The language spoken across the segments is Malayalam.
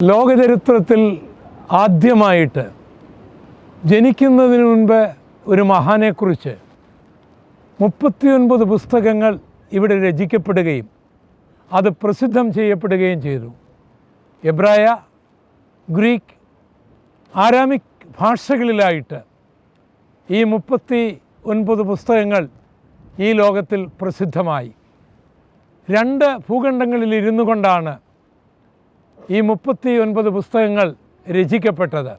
ലോകചരിത്രത്തിൽ ആദ്യമായിട്ട് ജനിക്കുന്നതിന് മുൻപ് ഒരു മഹാനെക്കുറിച്ച് മുപ്പത്തിയൊൻപത് പുസ്തകങ്ങൾ ഇവിടെ രചിക്കപ്പെടുകയും അത് പ്രസിദ്ധം ചെയ്യപ്പെടുകയും ചെയ്തു. എബ്രായ ഗ്രീക്ക് ആരാമിക് ഭാഷകളിലായിട്ട് ഈ മുപ്പത്തി ഒൻപത് പുസ്തകങ്ങൾ ഈ ലോകത്തിൽ പ്രസിദ്ധമായി. രണ്ട് ഭൂഖണ്ഡങ്ങളിൽ ഇരുന്നു കൊണ്ടാണ് ഈ മുപ്പത്തി ഒൻപത് പുസ്തകങ്ങൾ രചിക്കപ്പെട്ടത്.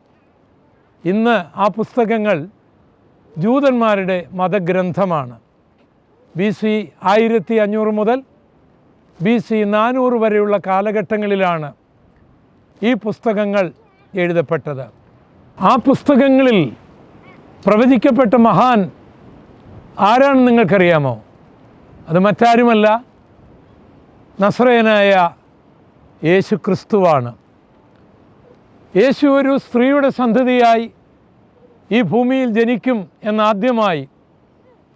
ഇന്ന് ആ പുസ്തകങ്ങൾ ജൂതന്മാരുടെ മതഗ്രന്ഥമാണ്. ബി സി ആയിരത്തി അഞ്ഞൂറ് മുതൽ ബി സി നാനൂറ് വരെയുള്ള കാലഘട്ടങ്ങളിലാണ് ഈ പുസ്തകങ്ങൾ എഴുതപ്പെട്ടത്. ആ പുസ്തകങ്ങളിൽ പ്രവചിക്കപ്പെട്ട മഹാൻ ആരാണെന്ന് നിങ്ങൾക്കറിയാമോ? അത് മറ്റാരുമല്ല നസ്രയനായ യേശു ക്രിസ്തുവാണ് യേശു ഒരു സ്ത്രീയുടെ സന്തതിയായി ഈ ഭൂമിയിൽ ജനിക്കും എന്നാദ്യമായി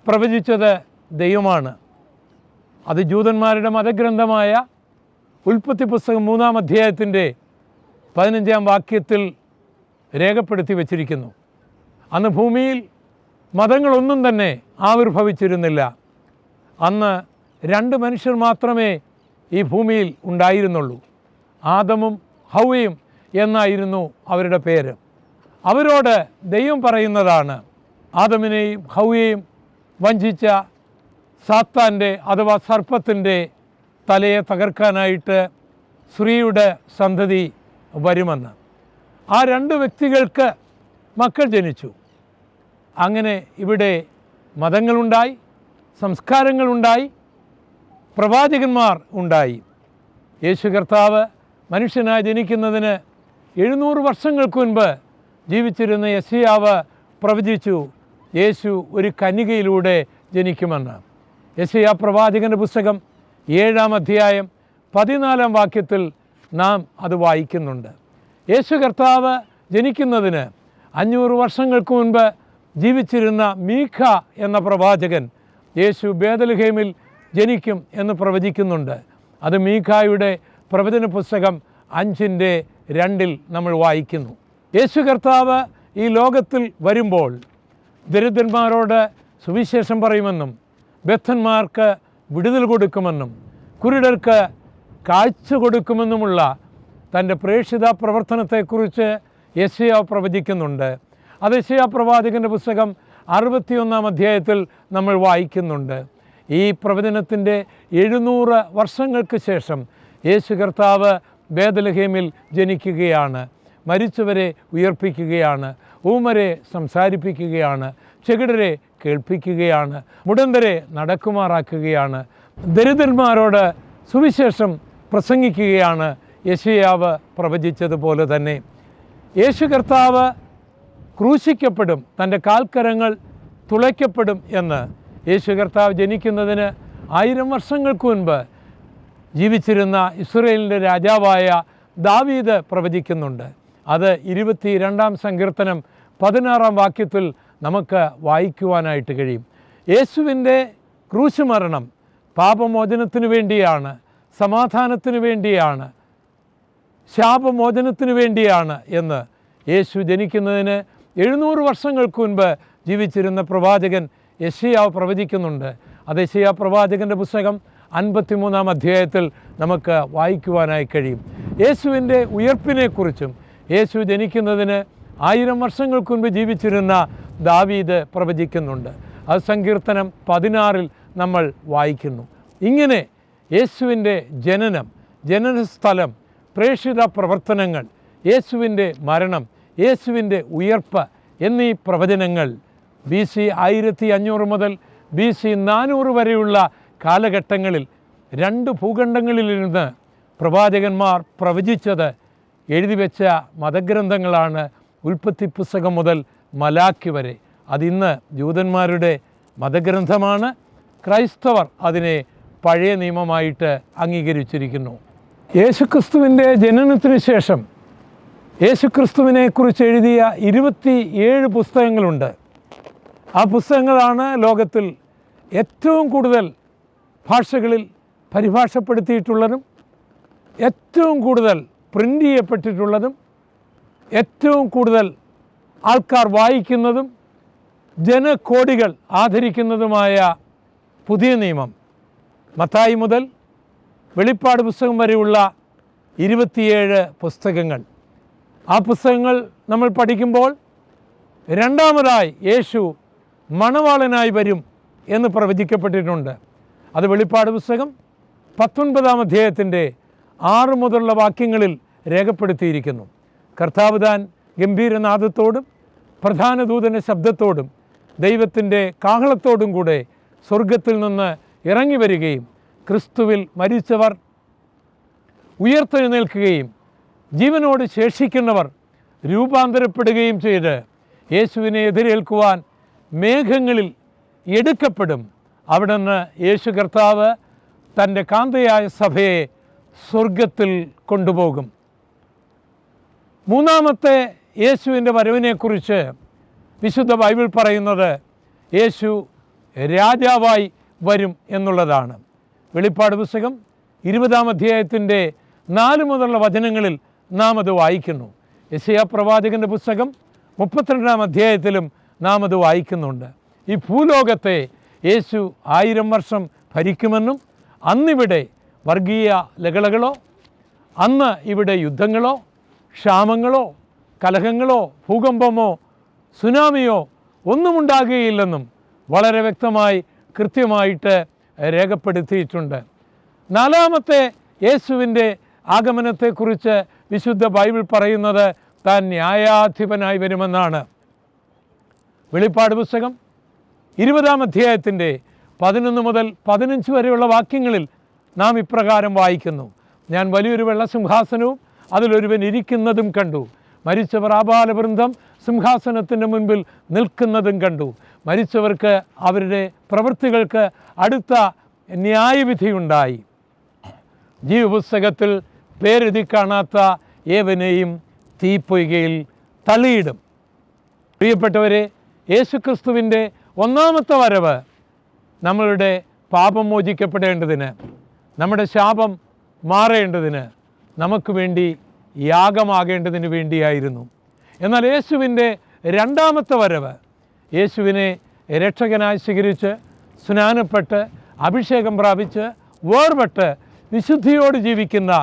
പ്രവചിച്ചത് ദൈവമാണ്. അത് ജൂതന്മാരുടെ മതഗ്രന്ഥമായ ഉൽപ്പത്തി പുസ്തകം മൂന്നാം അധ്യായത്തിന്റെ പതിനഞ്ചാം വാക്യത്തിൽ രേഖപ്പെടുത്തി വച്ചിരിക്കുന്നു. അന്ന് ഭൂമിയിൽ മതങ്ങളൊന്നും തന്നെ ആവിർഭവിച്ചിരുന്നില്ല. അന്ന് രണ്ട് മനുഷ്യർ മാത്രമേ ഈ ഭൂമിയിൽ ഉണ്ടായിരുന്നുള്ളൂ. ആദമും ഹൗവയും എന്നായിരുന്നു അവരുടെ പേര്. അവരോട് ദൈവം പറയുന്നതാണ് ആദമിനെയും ഹൗവയെയും വഞ്ചിച്ച സാത്താന്റെ അഥവാ സർപ്പത്തിന്റെ തലയെ തകർക്കാനായിട്ട് സ്ത്രീയുടെ സന്തതി വരുമെന്ന്. ആ രണ്ട് വ്യക്തികൾക്ക് മക്കൾ ജനിച്ചു. അങ്ങനെ ഇവിടെ മതങ്ങളുണ്ടായി സംസ്കാരങ്ങളുണ്ടായി പ്രവാചകന്മാർ ഉണ്ടായി. യേശു കർത്താവ് മനുഷ്യനായി ജനിക്കുന്നതിന് എഴുന്നൂറ് വർഷങ്ങൾക്ക് മുൻപ് ജീവിച്ചിരുന്ന യസിയാവ് പ്രവചിച്ചു യേശു ഒരു കന്യകയിലൂടെ ജനിക്കുമെന്ന്. യസിയ പ്രവാചകന്റെ പുസ്തകം ഏഴാം അധ്യായം പതിനാലാം വാക്യത്തിൽ നാം അത് വായിക്കുന്നുണ്ട്. യേശു കർത്താവ് ജനിക്കുന്നതിന് അഞ്ഞൂറ് വർഷങ്ങൾക്ക് മുൻപ് ജീവിച്ചിരുന്ന മീഖ എന്ന പ്രവാചകൻ യേശു ബേദൽഹേമിൽ ജനിക്കും എന്ന് പ്രവചിക്കുന്നുണ്ട്. അത് മീഖായുടെ പ്രവചന പുസ്തകം അഞ്ചിന്റെ രണ്ടിൽ നമ്മൾ വായിക്കുന്നു. യേശു കർത്താവ് ഈ ലോകത്തിൽ വരുമ്പോൾ ദരിദ്രന്മാരോട് സുവിശേഷം പറയുമെന്നും ബദ്ധന്മാർക്ക് വിടുതൽ കൊടുക്കുമെന്നും കുരുടർക്ക് കാഴ്ച കൊടുക്കുമെന്നുമുള്ള തന്റെ പ്രേക്ഷിത പ്രവർത്തനത്തെക്കുറിച്ച് യശയ പ്രവചിക്കുന്നുണ്ട്. അത് യശയ പ്രവാചകന്റെ പുസ്തകം അറുപത്തിയൊന്നാം അധ്യായത്തിൽ നമ്മൾ വായിക്കുന്നുണ്ട്. ഈ പ്രവചനത്തിന്റെ എഴുന്നൂറ് വർഷങ്ങൾക്ക് ശേഷം യേശു കർത്താവ് ബേദലഹേമിൽ ജനിക്കുകയാണ് മരിച്ചവരെ ഉയർപ്പിക്കുകയാണ് ഊമരെ സംസാരിപ്പിക്കുകയാണ് ചെകിടരെ കേൾപ്പിക്കുകയാണ് മുടന്തരെ നടക്കുമാറാക്കുകയാണ് ദരിദ്രന്മാരോട് സുവിശേഷം പ്രസംഗിക്കുകയാണ് യശയാവ് പ്രവചിച്ചതുപോലെ തന്നെ. യേശു കർത്താവ് ക്രൂശിക്കപ്പെടും തന്റെ കാൽക്കരങ്ങൾ തുളയ്ക്കപ്പെടും എന്ന്. യേശു കർത്താവ് ജനിക്കുന്നതിന് ആയിരം വർഷങ്ങൾക്ക് മുൻപ് ജീവിച്ചിരുന്ന ഇസ്രയേലിന്റെ രാജാവായ ദാവീദ് പ്രവചിക്കുന്നുണ്ട്. അത് ഇരുപത്തി രണ്ടാം സങ്കീർത്തനം പതിനാറാം വാക്യത്തിൽ നമുക്ക് വായിക്കുവാനായിട്ട് കഴിയും. യേശുവിന്റെ ക്രൂശ് പാപമോചനത്തിനു പാപമോചനത്തിന് വേണ്ടിയാണ് സമാധാനത്തിനു വേണ്ടിയാണ് ശാപമോചനത്തിനു വേണ്ടിയാണ് എന്ന് യേശു ജനിക്കുന്നതിന് എഴുന്നൂറ് വർഷങ്ങൾക്ക് മുൻപ് ജീവിച്ചിരുന്ന പ്രവാചകൻ യശയാവ് പ്രവചിക്കുന്നുണ്ട്. അത് യശയാ പ്രവാചകന്റെ പുസ്തകം അൻപത്തിമൂന്നാം അധ്യായത്തിൽ നമുക്ക് വായിക്കുവാനായി കഴിയും. യേശുവിന്റെ ഉയർപ്പിനെക്കുറിച്ചും യേശു ജനിക്കുന്നതിന് ആയിരം വർഷങ്ങൾക്ക് മുൻപ് ജീവിച്ചിരുന്ന ദാവീദ് പ്രവചിക്കുന്നുണ്ട്. അത് സങ്കീർത്തനം പതിനാറിൽ നമ്മൾ വായിക്കുന്നു. ഇങ്ങനെ യേശുവിന്റെ ജനനം ജനനസ്ഥലം പ്രേക്ഷിത പ്രവർത്തനങ്ങൾ യേശുവിന്റെ മരണം യേശുവിന്റെ ഉയർപ്പ് എന്നീ പ്രവചനങ്ങൾ ബി സി ആയിരത്തി അഞ്ഞൂറ് മുതൽ ബി സി നാനൂറ് വരെയുള്ള കാലഘട്ടങ്ങളിൽ രണ്ട് ഭൂഖണ്ഡങ്ങളിൽ നിന്ന് പ്രവാചകന്മാർ പ്രവചിച്ചത് എഴുതി വെച്ച മതഗ്രന്ഥങ്ങളാണ് ഉൽപ്പത്തി പുസ്തകം മുതൽ മലാക്കി വരെ. അതിന്ന് ജൂതന്മാരുടെ മതഗ്രന്ഥമാണ്. ക്രൈസ്തവർ അതിനെ പഴയ നിയമമായിട്ട് അംഗീകരിച്ചിരിക്കുന്നു. യേശുക്രിസ്തുവിന്റെ ജനനത്തിന് ശേഷം യേശുക്രിസ്തുവിനെക്കുറിച്ച് എഴുതിയ ഇരുപത്തി ഏഴ് പുസ്തകങ്ങളുണ്ട്. ആ പുസ്തകങ്ങളാണ് ലോകത്തിൽ ഏറ്റവും കൂടുതൽ ഭാഷകളിൽ പരിഭാഷപ്പെടുത്തിയിട്ടുള്ളതും ഏറ്റവും കൂടുതൽ പ്രിന്റ് ചെയ്യപ്പെട്ടിട്ടുള്ളതും ഏറ്റവും കൂടുതൽ ആൾക്കാർ വായിക്കുന്നതും ജനകോടികൾ ആദരിക്കുന്നതുമായ പുതിയ നിയമം. മത്തായി മുതൽ വെളിപ്പാട് പുസ്തകം വരെയുള്ള ഇരുപത്തിയേഴ് പുസ്തകങ്ങൾ. ആ പുസ്തകങ്ങൾ നമ്മൾ പഠിക്കുമ്പോൾ രണ്ടാമതായി യേശു മണവാളനായി വരും എന്ന് പ്രവചിക്കപ്പെട്ടിട്ടുണ്ട്. അത് വെളിപ്പാട് പുസ്തകം പത്തൊൻപതാം അധ്യായത്തിന്റെ ആറ് മുതലുള്ള വാക്യങ്ങളിൽ രേഖപ്പെടുത്തിയിരിക്കുന്നു. കർത്താവ് താൻ ഗംഭീരനാദത്തോടും പ്രധാന ദൂതന്റെ ശബ്ദത്തോടും ദൈവത്തിന്റെ കാഹളത്തോടും കൂടെ സ്വർഗത്തിൽ നിന്ന് ഇറങ്ങി വരികയും ക്രിസ്തുവിൽ മരിച്ചവർ ഉയർത്തെഴുന്നേൽക്കുകയും ജീവനോട് ശേഷിക്കുന്നവർ രൂപാന്തരപ്പെടുകയും ചെയ്ത് യേശുവിനെ എതിരേൽക്കുവാൻ മേഘങ്ങളിൽ എടുക്കപ്പെടും. അവിടുന്ന് യേശു കർത്താവ് തന്റെ കാന്തയായ സഭയെ സ്വർഗത്തിൽ കൊണ്ടുപോകും. മൂന്നാമത്തെ യേശുവിന്റെ വരവിനെക്കുറിച്ച് വിശുദ്ധ ബൈബിൾ പറയുന്നത് യേശു രാജാവായി വരും എന്നുള്ളതാണ്. വെളിപ്പാട് പുസ്തകം ഇരുപതാം അധ്യായത്തിന്റെ നാല് മുതലുള്ള വചനങ്ങളിൽ നാം അത് വായിക്കുന്നു. യശയ പ്രവാചകന്റെ പുസ്തകം മുപ്പത്തിരണ്ടാം അധ്യായത്തിലും നാം അത് വായിക്കുന്നുണ്ട്. ഈ ഭൂലോകത്തെ യേശു ആയിരം വർഷം ഭരിക്കുമെന്നും അന്നിവിടെ വർഗീയ ലകളകളോ അന്ന് ഇവിടെ യുദ്ധങ്ങളോ ക്ഷാമങ്ങളോ കലഹങ്ങളോ ഭൂകമ്പമോ സുനാമിയോ ഒന്നും ഉണ്ടാകുകയില്ലെന്നും വളരെ വ്യക്തമായി കൃത്യമായിട്ട് രേഖപ്പെടുത്തിയിട്ടുണ്ട്. നാലാമത്തെ യേശുവിന്റെ ആഗമനത്തെക്കുറിച്ച് വിശുദ്ധ ബൈബിൾ പറയുന്നത് താൻ ന്യായാധിപനായി വരുമെന്നാണ്. വെളിപ്പാട് പുസ്തകം ഇരുപതാം അധ്യായത്തിന്റെ പതിനൊന്ന് മുതൽ പതിനഞ്ച് വരെയുള്ള വാക്യങ്ങളിൽ നാം ഇപ്രകാരം വായിക്കുന്നു. ഞാൻ വലിയൊരു വെള്ളസിംഹാസനവും അതിലൊരുവൻ ഇരിക്കുന്നതും കണ്ടു. മരിച്ചവർ ആപാലവൃന്ദം സിംഹാസനത്തിന്റെ മുൻപിൽ നിൽക്കുന്നതും കണ്ടു. മരിച്ചവർക്ക് അവരുടെ പ്രവൃത്തികൾക്ക് അടുത്ത ന്യായവിധിയുണ്ടായി. ജീവപുസ്തകത്തിൽ പേരെഴുതി കാണാത്ത ഏവനെയും തീപ്പൊയ്കയിൽ തള്ളിയിടും. പ്രിയപ്പെട്ടവരെ യേശുക്രിസ്തുവിന്റെ ഒന്നാമത്തെ വരവ് നമ്മളുടെ പാപം മോചിക്കപ്പെടേണ്ടതിന് നമ്മുടെ ശാപം മാറേണ്ടതിന് നമുക്ക് വേണ്ടി യാഗമാകേണ്ടതിന് വേണ്ടിയായിരുന്നു. എന്നാൽ യേശുവിന്റെ രണ്ടാമത്തെ വരവ് യേശുവിനെ രക്ഷകനായി സ്വീകരിച്ച് സ്നാനപ്പെട്ട് അഭിഷേകം പ്രാപിച്ച് വേർപെട്ട് വിശുദ്ധിയോട് ജീവിക്കുന്ന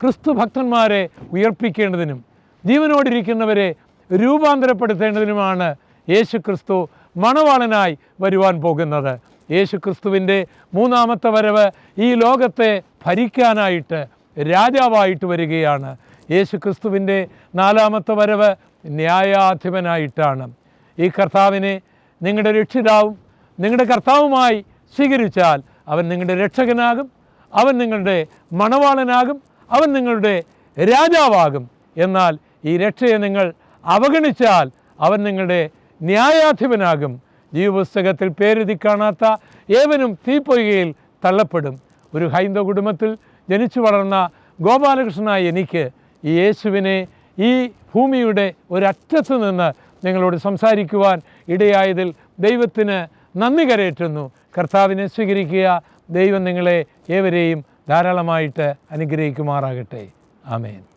ക്രിസ്തു ഭക്തന്മാരെ ഉയർപ്പിക്കേണ്ടതിനും ജീവനോടിരിക്കുന്നവരെ രൂപാന്തരപ്പെടുത്തേണ്ടതിനുമാണ് യേശു ക്രിസ്തു മണവാളനായി വരുവാൻ പോകുന്നത്. യേശു ക്രിസ്തുവിന്റെ മൂന്നാമത്തെ വരവ് ഈ ലോകത്തെ ഭരിക്കാനായിട്ട് രാജാവായിട്ട് വരികയാണ്. യേശു ക്രിസ്തുവിന്റെ നാലാമത്തെ വരവ് ന്യായാധിപനായിട്ടാണ്. ഈ കർത്താവിനെ നിങ്ങളുടെ രക്ഷിതാവും നിങ്ങളുടെ കർത്താവുമായി സ്വീകരിച്ചാൽ അവൻ നിങ്ങളുടെ രക്ഷകനാകും അവൻ നിങ്ങളുടെ മണവാളനാകും അവൻ നിങ്ങളുടെ രാജാവാകും. എന്നാൽ ഈ രക്ഷയെ നിങ്ങൾ അവഗണിച്ചാൽ അവൻ നിങ്ങളുടെ ന്യായാധിപനാകും. ജീവപുസ്തകത്തിൽ പേരെഴുതി കാണാത്ത ഏവനും തീപ്പൊയ്കയിൽ തള്ളപ്പെടും. ഒരു ഹൈന്ദവ കുടുംബത്തിൽ ജനിച്ചു വളർന്ന ഗോപാലകൃഷ്ണനായ എനിക്ക് ഈ യേശുവിനെ ഈ ഭൂമിയുടെ ഒരറ്റത്ത് നിന്ന് നിങ്ങളോട് സംസാരിക്കുവാൻ ഇടയായതിൽ ദൈവത്തിന് നന്ദി കരയറ്റുന്നു. കർത്താവിനെ സ്വീകരിക്കുക ദൈവം നിങ്ങളെ ഏവരെയും ധാരാളമായിട്ട് അനുഗ്രഹിക്കുമാറാകട്ടെ. ആമേൻ.